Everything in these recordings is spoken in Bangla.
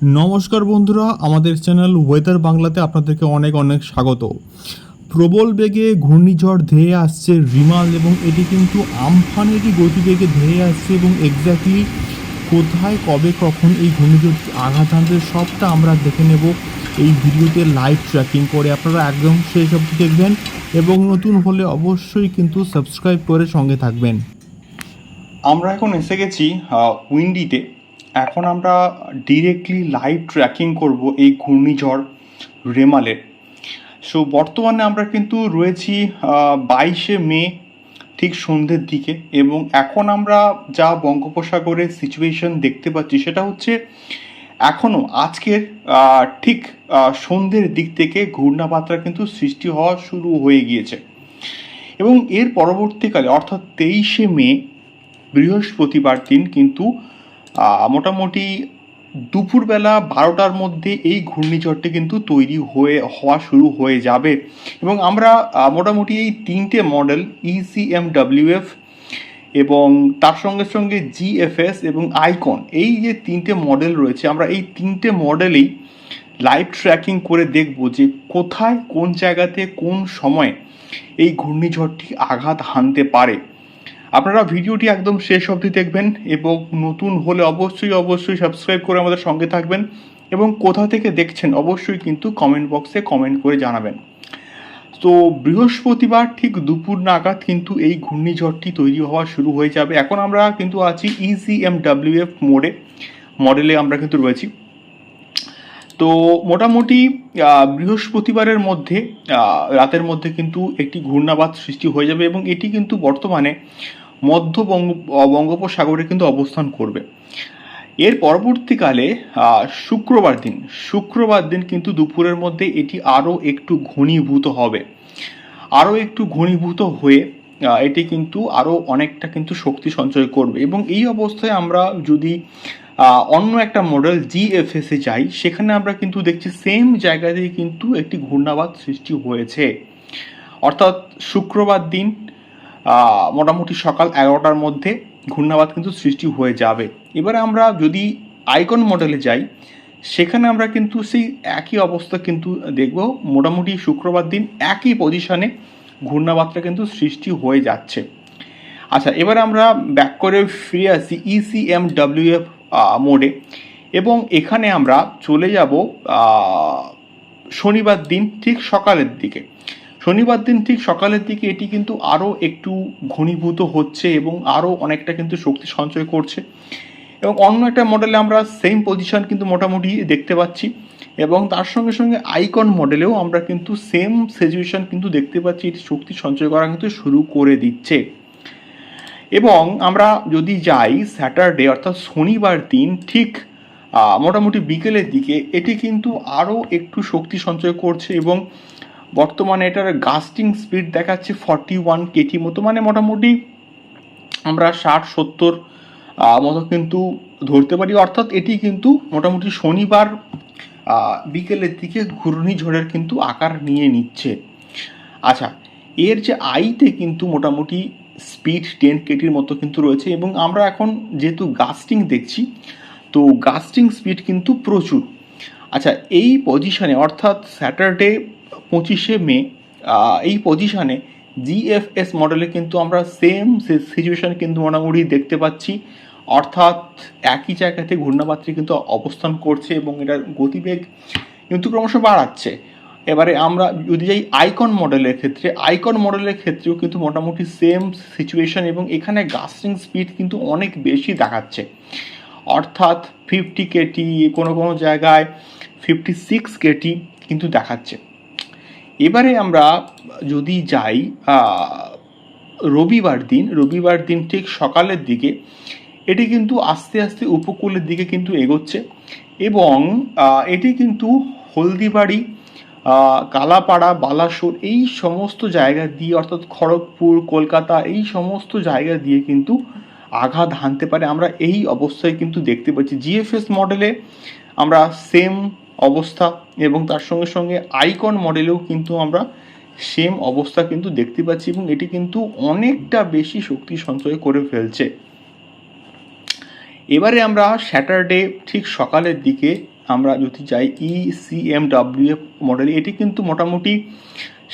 নমস্কার বন্ধুরা, আমাদের চ্যানেল ওয়েদার বাংলাতে আপনাদেরকে অনেক অনেক স্বাগত। প্রবল বেগে ঘূর্ণিঝড় ধেয়ে আসছে রিমাল এবং এটি কিন্তু আমফানেরই গতিবেগে ধেয়ে আসছে এবং এক্স্যাক্টলি কোথায়, কবে, কখন এই ঘূর্ণিঝড় আঘাত আনবে সবটা আমরা দেখে নেব এই ভিডিওতে লাইভ ট্র্যাকিং করে। আপনারা একদম সেই অবধি দেখবেন এবং নতুন হলে অবশ্যই কিন্তু সাবস্ক্রাইব করে সঙ্গে থাকবেন। আমরা এখন এসে গেছি উইন্ডিতে এখন আমরা ডিরেক্টলি লাইভ ট্র্যাকিং করব এই ঘূর্ণিঝড় রেমালের সো বর্তমানে আমরা কিন্তু রয়েছি বাইশে মে, ঠিক সন্ধ্যের দিকে এবং এখন আমরা যা বঙ্গোপসাগরের সিচুয়েশন দেখতে পাচ্ছি সেটা হচ্ছে এখনও আজকের ঠিক সন্ধ্যের দিক থেকে ঘূর্ণাপাত্রা কিন্তু সৃষ্টি হওয়া শুরু হয়ে গিয়েছে। এবং এর পরবর্তীকালে অর্থাৎ তেইশে মে, বৃহস্পতিবার দিন কিন্তু মোটামুটি দুপুরবেলা বারোটার মধ্যে এই ঘূর্ণিঝড়টি কিন্তু তৈরি হয়ে, হওয়া শুরু হয়ে যাবে। এবং আমরা মোটামুটি এই তিনটে মডেল E ইসিএমডাব্লিউএফ এবং তার সঙ্গে সঙ্গে জিএফএস এবং আইকন এই যে তিনটে মডেল রয়েছে, আমরা এই তিনটে মডেলেই লাইভ ট্র্যাকিং করে দেখব যে কোথায়, কোন জায়গাতে, কোন সময় এই ঘূর্ণিঝড়টি আঘাত হানতে পারে। আপনারা ভিডিওটি একদম শেষ অবধি দেখবেন এবং নতুন হলে অবশ্যই অবশ্যই সাবস্ক্রাইব করে আমাদের সঙ্গে থাকবেন এবং কোথা থেকে দেখছেন অবশ্যই কিন্তু কমেন্ট বক্সে কমেন্ট করে জানাবেন। তো বৃহস্পতিবার ঠিক দুপুর নাগাদ কিন্তু এই ঘূর্ণিঝড়টি তৈরি হওয়া শুরু হয়ে যাবে। এখন আমরা কিন্তু আছি ইসিএমডাব্লিউএফ মোডে মডেলে আমরা কিন্তু রয়েছি। তো মোটামুটি বৃহস্পতিবারের মধ্যে রাতের মধ্যে কিন্তু একটি ঘূর্ণাবাত সৃষ্টি হয়ে যাবে এবং এটি কিন্তু বর্তমানে মধ্য বঙ্গ বঙ্গোপসাগরে কিন্তু অবস্থান করবে। এর পরবর্তীকালে শুক্রবার দিন শুক্রবার দিন কিন্তু দুপুরের মধ্যে এটি আরও একটু ঘনীভূত হবে। আরও একটু ঘনীভূত হয়ে এটি কিন্তু আরও অনেকটা কিন্তু শক্তি সঞ্চয় করবে এবং এই অবস্থায় আমরা যদি অন্য একটা মডেল জিএফএসে যাই, সেখানে আমরা কিন্তু দেখছি সেম জায়গাতেই কিন্তু একটি ঘূর্ণাবাত সৃষ্টি হয়েছে। অর্থাৎ শুক্রবার দিন মোটামুটি সকাল এগারোটার মধ্যে ঘূর্ণাবাত কিন্তু সৃষ্টি হয়ে যাবে। এবারে আমরা যদি আইকন মডেলে যাই, সেখানে আমরা কিন্তু সেই একই অবস্থা কিন্তু দেখব। মোটামুটি শুক্রবার দিন একই পজিশনে ঘূর্ণাবাতটা কিন্তু সৃষ্টি হয়ে যাচ্ছে। আচ্ছা এবার আমরা ব্যাক করে ফিরে আসি E ইসিএম ডাব্লিউএফ মোডে। এবং এখানে আমরা চলে যাব শনিবার দিন ঠিক সকালের দিকে। শনিবার দিন ঠিক সকালের দিকে এটি কিন্তু আরও একটু ঘনীভূত হচ্ছে এবং আরও অনেকটা কিন্তু শক্তি সঞ্চয় করছে। এবং অন্য একটা মডেলে আমরা সেম পজিশন কিন্তু মোটামুটি দেখতে পাচ্ছি। এবং তার সঙ্গে সঙ্গে আইকন মডেলেও আমরা কিন্তু সেম সিচুয়েশন কিন্তু দেখতে পাচ্ছি। এটি শক্তি সঞ্চয় করা কিন্তু শুরু করে দিচ্ছে। এবং আমরা যদি যাই স্যাটারডে অর্থাৎ শনিবার দিন, ঠিক মোটামুটি বিকেলের দিকে, এটি কিন্তু আরও একটু শক্তি সঞ্চয় করছে এবং বর্তমানে এটার গাস্টিং স্পিড দেখাচ্ছে ফর্টি ওয়ান কেটি মতো মানে মোটামুটি আমরা ষাট, সত্তর মতো কিন্তু ধরতে পারি। অর্থাৎ এটি কিন্তু মোটামুটি শনিবার বিকেলের দিকে ঘূর্ণিঝড়ের কিন্তু আকার নিয়ে নিচ্ছে। আচ্ছা এর যে আইতে কিন্তু মোটামুটি স্পিড টেন কেটির মতো কিন্তু রয়েছে এবং আমরা এখন যেহেতু গাস্টিং দেখছি, তো গাস্টিং স্পিড কিন্তু প্রচুর। আচ্ছা এই পজিশনে অর্থাৎ স্যাটারডে পঁচিশে মে এই পজিশনে জিএফএস মডেলে কিন্তু আমরা সেম সিচুয়েশান কিন্তু মোটামুটি দেখতে পাচ্ছি। অর্থাৎ একই জায়গাতে ঘূর্ণাবাত্রী কিন্তু অবস্থান করছে এবং এটার গতিবেগ কিন্তু ক্রমশ বাড়াচ্ছে। এবারে আমরা যদি যাই আইকন মডেলের ক্ষেত্রে আইকন মডেলের ক্ষেত্রেও কিন্তু মোটামুটি সেম সিচুয়েশন এবং এখানে গাস্টিং স্পিড কিন্তু অনেক বেশি দেখাচ্ছে। অর্থাৎ ফিফটি কেটি কোনো কোনো জায়গায় ফিফটি সিক্স কেটি কিন্তু দেখাচ্ছে। এবারে আমরা যদি যাই রবিবার দিন রবিবার দিন ঠিক সকালের দিকে, এটি কিন্তু আস্তে আস্তে উপকূলের দিকে কিন্তু এগোচ্ছে এবং এটি কিন্তু হলদিবাড়ি কালাপাড়া, বালাসোর এই সমস্ত জায়গা দিয়ে, অর্থাৎ খড়গপুর, কলকাতা, এই সমস্ত জায়গা দিয়ে কিন্তু আঘাত হানতে পারে। আমরা এই অবস্থায় কিন্তু দেখতে পাচ্ছি জিএফএস মডেলে আমরা সেম অবস্থা এবং তার সঙ্গে সঙ্গে আইকন মডেলেও কিন্তু আমরা সেম অবস্থা কিন্তু দেখতে পাচ্ছি এবং এটি কিন্তু অনেকটা বেশি শক্তি সঞ্চয় করে ফেলছে। এবারে আমরা স্যাটারডে ঠিক সকালের দিকে আমরা যদি যাই E C M W F model এটি কিন্তু মোটামুটি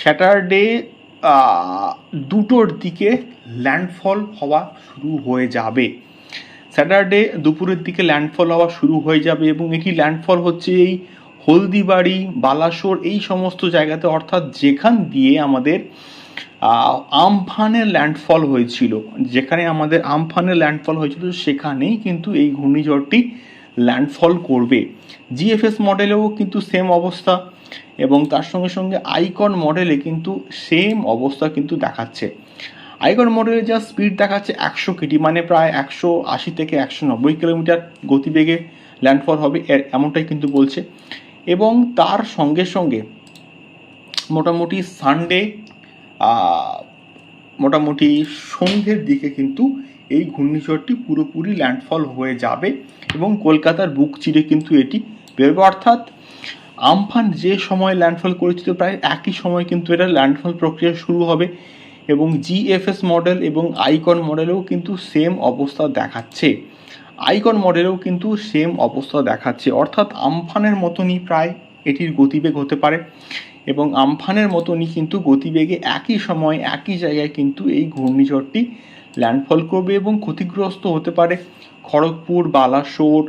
স্যাটারডে দুটোর দিকে ল্যান্ডফল হওয়া শুরু হয়ে যাবে। স্যাটারডে দুপুরের দিকে ল্যান্ডফল হওয়া শুরু হয়ে যাবে এবং এটি ল্যান্ডফল হচ্ছে এই হলদিবাড়ি, বালাসোর এই সমস্ত জায়গাতে, অর্থাৎ যেখান দিয়ে আমাদের আমফানের ল্যান্ডফল হয়েছিল। যেখানে আমাদের আমফানের ল্যান্ডফল হয়েছিল, সেখানেই কিন্তু এই ঘূর্ণিঝড়টি ল্যান্ডফল করবে। জিএফএস মডেলেও কিন্তু সেম অবস্থা এবং তার সঙ্গে সঙ্গে আইকন মডেলে কিন্তু সেম অবস্থা কিন্তু দেখাচ্ছে। আইকন মডেলে যা স্পিড দেখাচ্ছে একশো কিটি মানে প্রায় একশো আশি থেকে একশো নব্বই কিলোমিটার গতিবেগে ল্যান্ডফল হবে এমনটাই কিন্তু বলছে। এবং তার সঙ্গে সঙ্গে মোটামুটি সানডে মোটামুটি সন্ধ্যের দিকে কিন্তু এই ঘূর্ণিঝড়টি পুরোপুরি ল্যান্ডফল হয়ে যাবে এবং কলকাতার বুক চিরে কিন্তু এটি বেরোবে। অর্থাৎ আমফান যে সময় ল্যান্ডফল করেছিল প্রায় একই সময় কিন্তু এটা ল্যান্ডফল প্রক্রিয়া শুরু হবে এবং জিএফএস মডেল এবং আইকন মডেলেও কিন্তু সেম অবস্থা দেখাচ্ছে। আইকন মডেলেও কিন্তু সেম অবস্থা দেখাচ্ছে। অর্থাৎ আমফানের মতনই প্রায় এটির গতিবেগ হতে পারে এবং আমফানের মতনই কিন্তু গতিবেগে একই সময়, একই জায়গায় কিন্তু এই ঘূর্ণিঝড়টি ল্যান্ডফল করবে এবং ক্ষতিগ্রস্ত হতে পারে। খড়গপুর, বালাসোর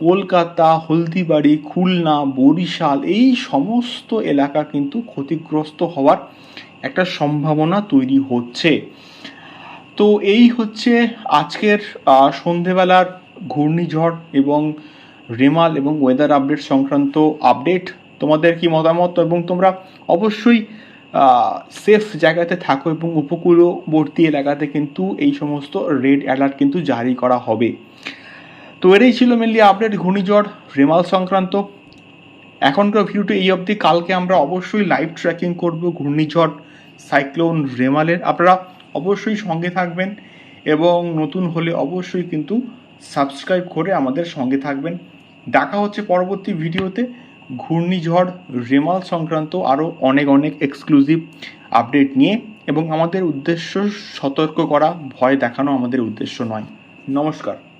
কলকাতা, হলদিবাড়ি, খুলনা, বরিশাল এই সমস্ত এলাকা কিন্তু ক্ষতিগ্রস্ত হওয়ার একটা সম্ভাবনা তৈরি হচ্ছে। তো এই হচ্ছে আজকের সন্ধেবেলার ঘূর্ণিঝড় এবং রেমাল এবং ওয়েদার আপডেট সংক্রান্ত আপডেট তোমাদের কি মতামত এবং তোমরা অবশ্যই সেফ জায়গাতে থাকো এবং উপকূলবর্তী এলাকাতে কিন্তু এই সমস্ত রেড অ্যালার্ট কিন্তু জারি করা হবে। তো এটাই ছিল মেনলি আপডেট ঘূর্ণিঝড়, রেমাল সংক্রান্ত। এখনকার ভিডিওটি এই অবধি। কালকে আমরা অবশ্যই লাইভ ট্র্যাকিং করব ঘূর্ণিঝড় সাইক্লোন রেমালের। আপনারা অবশ্যই সঙ্গে থাকবেন এবং নতুন হলে অবশ্যই কিন্তু সাবস্ক্রাইব করে আমাদের সঙ্গে থাকবেন। দেখা হচ্ছে পরবর্তী ভিডিওতে। ঘূর্ণিঝড়, রেমাল সংক্রান্ত আরও অনেক অনেক এক্সক্লুসিভ আপডেট নিয়ে এবং আমাদের উদ্দেশ্য সতর্ক করা, ভয় দেখানো আমাদের উদ্দেশ্য নয়। নমস্কার।